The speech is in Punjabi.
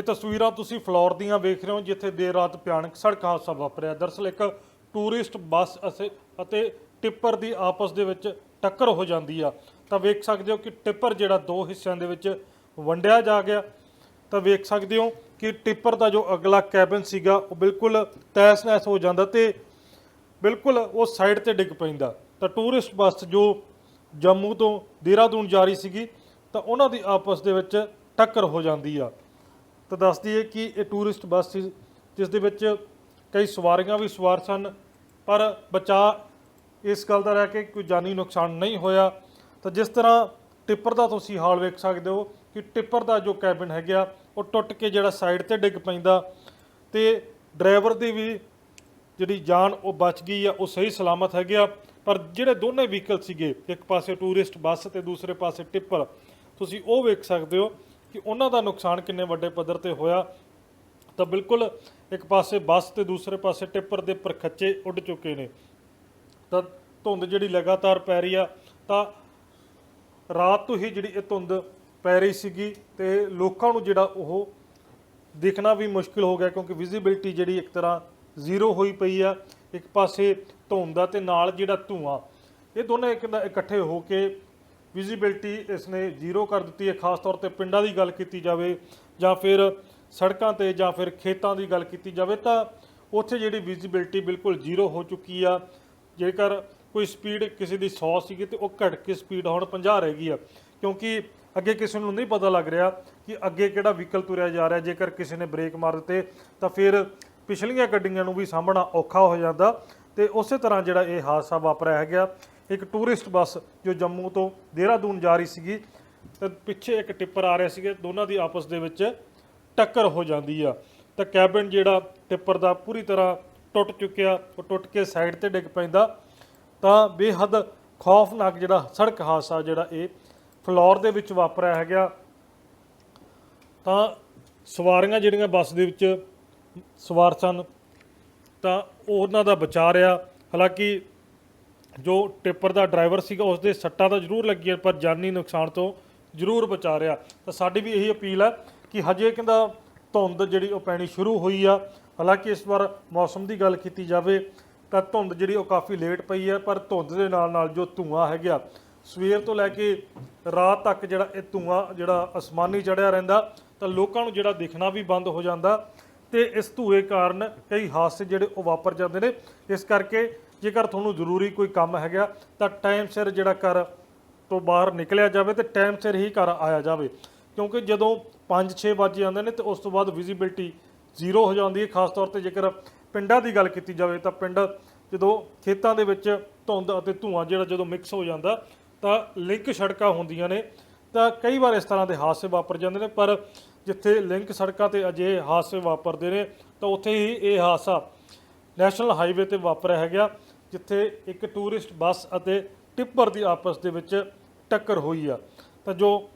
ਇਹ ਤਸਵੀਰਾਂ ਤੁਸੀਂ ਫਲੋਰ ਦੀਆਂ ਵੇਖ ਰਹੇ ਹੋ, ਜਿੱਥੇ ਦੇਰ ਰਾਤ ਭਿਆਨਕ ਸੜਕ ਹਾਦਸਾ ਵਾਪਰਿਆ। ਦਰਅਸਲ ਇੱਕ ਟੂਰਿਸਟ ਬੱਸ ਅਤੇ- ਅਤੇ ਟਿੱਪਰ ਦੀ ਆਪਸ ਦੇ ਵਿੱਚ ਟੱਕਰ ਹੋ ਜਾਂਦੀ ਆ। ਤਾਂ ਵੇਖ ਸਕਦੇ ਹੋ ਕਿ ਟਿੱਪਰ ਜਿਹੜਾ ਦੋ ਹਿੱਸਿਆਂ ਦੇ ਵਿੱਚ ਵੰਡਿਆ ਜਾ ਗਿਆ। ਤਾਂ ਵੇਖ ਸਕਦੇ ਹੋ ਕਿ ਟਿੱਪਰ ਦਾ ਜੋ ਅਗਲਾ ਕੈਬਨ ਸੀਗਾ, ਉਹ ਬਿਲਕੁਲ ਤੈਸ-ਨੈਸ ਹੋ ਜਾਂਦਾ ਤੇ ਬਿਲਕੁਲ ਉਹ ਸਾਈਡ ਤੇ ਡਿੱਗ ਪੈਂਦਾ। ਤਾਂ ਟੂਰਿਸਟ ਬੱਸ ਜੋ ਜੰਮੂ ਤੋਂ ਦੇਹਰਾਦੂਨ ਜਾ ਰਹੀ ਸੀਗੀ, ਤਾਂ ਉਹਨਾਂ ਦੀ ਆਪਸ ਦੇ ਵਿੱਚ ਟੱਕਰ ਹੋ ਜਾਂਦੀ ਆ। ਤਾਂ ਦੱਸਦੀ ਹੈ ਕਿ ਇਹ ਟੂਰਿਸਟ ਬੱਸ ਸੀ, ਜਿਸ ਦੇ ਵਿੱਚ ਕਈ ਸਵਾਰੀਆਂ ਵੀ ਸਵਾਰ ਸਨ, ਪਰ ਬਚਾ ਇਸ ਗੱਲ ਦਾ ਰਹਿ ਕੇ ਕੋਈ ਜਾਨੀ ਨੁਕਸਾਨ ਨਹੀਂ ਹੋਇਆ। ਤਾਂ ਜਿਸ ਤਰ੍ਹਾਂ ਟਿੱਪਰ ਦਾ ਤੁਸੀਂ ਹਾਲ ਵੇਖ ਸਕਦੇ ਹੋ ਕਿ ਟਿੱਪਰ ਦਾ ਜੋ ਕੈਬਨ ਹੈਗਾ, ਉਹ ਟੁੱਟ ਕੇ ਜਿਹੜਾ ਸਾਈਡ ਤੇ ਡਿੱਗ ਪੈਂਦਾ ਤੇ ਡਰਾਈਵਰ ਦੀ ਵੀ ਜਿਹੜੀ ਜਾਨ ਉਹ ਬਚ ਗਈ ਆ, ਉਹ ਸਹੀ ਸਲਾਮਤ ਹੈਗੇ ਆ। ਪਰ ਜਿਹੜੇ ਦੋਨੇ ਵਹੀਕਲ ਸੀਗੇ, ਇੱਕ ਪਾਸੇ ਟੂਰਿਸਟ ਬੱਸ ਤੇ ਦੂਸਰੇ ਪਾਸੇ ਟਿੱਪਰ, ਤੁਸੀਂ ਉਹ ਵੇਖ ਸਕਦੇ ਹੋ ਕਿ ਉਹਨਾਂ ਦਾ ਨੁਕਸਾਨ ਕਿੰਨੇ ਵੱਡੇ ਪੱਧਰ ਤੇ ਹੋਇਆ, ਤਾਂ ਬਿਲਕੁਲ ਇੱਕ ਪਾਸੇ ਬੱਸ ਤੇ ਦੂਸਰੇ ਪਾਸੇ ਟਿੱਪਰ ਦੇ ਪਰਖੱਚੇ ਉੱਡ ਚੁੱਕੇ ਨੇ। ਤਾਂ ਧੁੰਦ ਜਿਹੜੀ ਲਗਾਤਾਰ ਪੈ ਰਹੀ ਆ, ਤਾਂ ਰਾਤ ਤੋਂ ਹੀ ਜਿਹੜੀ ਇਹ ਧੁੰਦ ਪੈ ਰਹੀ ਸੀਗੀ ਤੇ ਲੋਕਾਂ ਨੂੰ ਜਿਹੜਾ ਉਹ ਦੇਖਣਾ ਵੀ ਮੁਸ਼ਕਿਲ ਹੋ ਗਿਆ ਕਿਉਂਕਿ ਵਿਜ਼ਿਬਿਲਟੀ ਜਿਹੜੀ ਇੱਕ ਤਰ੍ਹਾਂ ਜ਼ੀਰੋ ਹੋਈ ਪਈ ਆ, ਇੱਕ ਪਾਸੇ ਧੁੰਦ ਆ ਤੇ ਨਾਲ ਜਿਹੜਾ ਧੂਆਂ। ਇਹ ਦੋਨੇ ਇੱਕ ਦਾ ਇਕੱਠੇ ਹੋ ਕੇ ਵਿਜ਼ਿਬਿਲਟੀ ਇਸ ਨੇ ਜ਼ੀਰੋ ਕਰ ਦਿੱਤੀ ਹੈ, ਖਾਸ ਤੌਰ ਤੇ ਪਿੰਡਾਂ ਦੀ ਗੱਲ ਕੀਤੀ ਜਾਵੇ ਜਾਂ ਫਿਰ ਸੜਕਾਂ ਤੇ ਜਾਂ ਫਿਰ ਖੇਤਾਂ ਦੀ ਗੱਲ ਕੀਤੀ ਜਾਵੇ ਤਾਂ ਉੱਥੇ ਜਿਹੜੀ ਵਿਜ਼ਿਬਿਲਟੀ ਬਿਲਕੁਲ ਜ਼ੀਰੋ ਹੋ ਚੁੱਕੀ ਆ। ਜੇਕਰ ਕੋਈ ਸਪੀਡ ਕਿਸੇ ਦੀ 100 ਸੀਗੀ ਤੇ ਉਹ ਘਟ ਕੇ ਸਪੀਡ ਹੁਣ 50 ਰਹਿ ਗਈ ਆ। ਕਿਉਂਕਿ ਅੱਗੇ ਕਿਸੇ ਨੂੰ ਨਹੀਂ ਪਤਾ ਲੱਗ ਰਿਹਾ ਕਿ ਅੱਗੇ ਕਿਹੜਾ ਵਹੀਕਲ ਤੁਰਿਆ ਜਾ ਰਿਹਾ। ਜੇਕਰ ਕਿਸੇ ਨੇ ਬ੍ਰੇਕ ਮਾਰ ਦਿੱਤੇ ਤਾਂ ਫਿਰ ਪਿਛਲੀਆਂ ਗੱਡੀਆਂ ਨੂੰ ਵੀ ਸਾਹਮਣਾ ਔਖਾ ਹੋ ਜਾਂਦਾ ਤੇ ਉਸੇ ਤਰ੍ਹਾਂ ਜਿਹੜਾ ਇਹ ਹਾਦਸਾ ਵਾਪਰਿਆ ਹੈਗਾ। ਇੱਕ ਟੂਰਿਸਟ ਬੱਸ ਜੋ ਜੰਮੂ ਤੋਂ ਦੇਹਰਾਦੂਨ ਜਾ ਰਹੀ ਸੀਗੀ ਤੇ ਪਿੱਛੇ ਇੱਕ ਟਿੱਪਰ ਆ ਰਿਹਾ ਸੀਗਾ, ਦੋਨਾਂ ਦੀ ਆਪਸ ਦੇ ਵਿੱਚ ਟੱਕਰ ਹੋ ਜਾਂਦੀ ਆ। ਤਾਂ ਕੈਬਨ ਜਿਹੜਾ ਟਿੱਪਰ ਦਾ ਪੂਰੀ ਤਰ੍ਹਾਂ ਟੁੱਟ ਚੁੱਕਿਆ, ਉਹ ਟੁੱਟ ਕੇ ਸਾਈਡ ਤੇ ਡਿੱਗ ਪੈਂਦਾ। ਤਾਂ ਬੇਹੱਦ ਖੌਫਨਾਕ ਜਿਹੜਾ ਸੜਕ ਹਾਦਸਾ ਜਿਹੜਾ ਇਹ ਫਲੋਰ ਦੇ ਵਿੱਚ ਵਾਪਰਿਆ ਹੈਗਾ। ਤਾਂ ਸਵਾਰੀਆਂ ਜਿਹੜੀਆਂ ਬੱਸ ਦੇ ਵਿੱਚ ਸਵਾਰ ਸਨ, ਤਾਂ ਉਹਨਾਂ ਦਾ ਬਚਾ ਰਿਹਾ। ਹਾਲਾਂਕਿ ਜੋ ਟਿੱਪਰ ਦਾ ਡਰਾਈਵਰ ਸੀਗਾ ਉਸ ਦੇ ਸੱਟਾਂ ਤਾਂ ਜ਼ਰੂਰ ਲੱਗੀਆਂ, ਪਰ ਜਾਨੀ ਨੁਕਸਾਨ ਤੋਂ ਜ਼ਰੂਰ ਬਚਾ ਰਿਹਾ। ਤਾਂ ਸਾਡੀ ਵੀ ਇਹੀ ਅਪੀਲ ਹੈ ਕਿ ਹਜੇ ਕਹਿੰਦਾ ਧੁੰਦ ਜਿਹੜੀ ਉਹ ਪੈਣੀ ਸ਼ੁਰੂ ਹੋਈ ਆ। ਹਾਲਾਂਕਿ ਇਸ ਵਾਰ ਮੌਸਮ ਦੀ ਗੱਲ ਕੀਤੀ ਜਾਵੇ, ਤਾਂ ਧੁੰਦ ਜਿਹੜੀ ਉਹ ਕਾਫੀ ਲੇਟ ਪਈ ਹੈ, ਪਰ ਧੁੰਦ ਦੇ ਨਾਲ ਨਾਲ ਜੋ ਧੂਆਂ ਹੈਗਾ, ਸਵੇਰ ਤੋਂ ਲੈ ਕੇ ਰਾਤ ਤੱਕ ਜਿਹੜਾ ਇਹ ਧੂਆਂ, ਜਿਹੜਾ ਅਸਮਾਨੀ ਚੜਿਆ ਰਹਿੰਦਾ, ਤਾਂ ਲੋਕਾਂ ਨੂੰ ਜਿਹੜਾ ਦੇਖਣਾ ਵੀ ਬੰਦ ਹੋ ਜਾਂਦਾ। ਤੇ ਇਸ ਧੂਏ ਕਾਰਨ ਕਈ ਹਾਦਸੇ ਜਿਹੜੇ ਉਹ ਵਾਪਰ ਜਾਂਦੇ ਨੇ। ਇਸ ਕਰਕੇ ਜੇਕਰ ਤੁਹਾਨੂੰ ਜ਼ਰੂਰੀ ਕੋਈ ਕੰਮ ਹੈਗਾ, ਤਾਂ ਟਾਈਮ ਸਿਰ ਜਿਹੜਾ ਘਰ ਤੋਂ ਬਾਹਰ ਨਿਕਲਿਆ ਜਾਵੇ ਤੇ ਟਾਈਮ ਸਿਰ ਹੀ ਘਰ ਆਇਆ ਜਾਵੇ। ਕਿਉਂਕਿ ਜਦੋਂ 5-6 ਵੱਜ ਜਾਂਦੇ ਨੇ ਤੇ ਉਸ ਤੋਂ ਬਾਅਦ ਵਿਜ਼ਿਬਿਲਟੀ ਜ਼ੀਰੋ ਹੋ ਜਾਂਦੀ ਹੈ। ਖਾਸ ਤੌਰ ਤੇ ਜੇਕਰ ਪਿੰਡਾਂ ਦੀ ਗੱਲ ਕੀਤੀ ਜਾਵੇ ਤਾਂ ਪਿੰਡ ਜਦੋਂ ਖੇਤਾਂ ਦੇ ਵਿੱਚ ਧੁੰਦ ਅਤੇ ਧੂਆਂ ਜਿਹੜਾ ਜਦੋਂ ਮਿਕਸ ਹੋ ਜਾਂਦਾ, ਤਾਂ ਲਿੰਕ ਸੜਕਾਂ ਹੁੰਦੀਆਂ ਨੇ। ਤਾਂ ਕਈ ਵਾਰ ਇਸ ਤਰ੍ਹਾਂ ਦੇ ਹਾਦਸੇ ਵਾਪਰ ਜਾਂਦੇ ਨੇ, ਪਰ ਜਿੱਥੇ ਲਿੰਕ ਸੜਕਾਂ ਤੇ ਅਜੇ ਹਾਦਸੇ ਵਾਪਰਦੇ ਨੇ, ਤਾਂ ਉੱਥੇ ਹੀ ਇਹ ਹਾਦਸਾ ਨੈਸ਼ਨਲ ਹਾਈਵੇ ਤੇ ਵਾਪਰਿਆ ਹੈਗਾ, ਜਿੱਥੇ ਇੱਕ ਟੂਰਿਸਟ ਬੱਸ ਅਤੇ ਟਿੱਪਰ ਦੀ ਆਪਸ ਦੇ ਵਿੱਚ ਟੱਕਰ ਹੋਈ ਆ। ਤਾਂ ਜੋ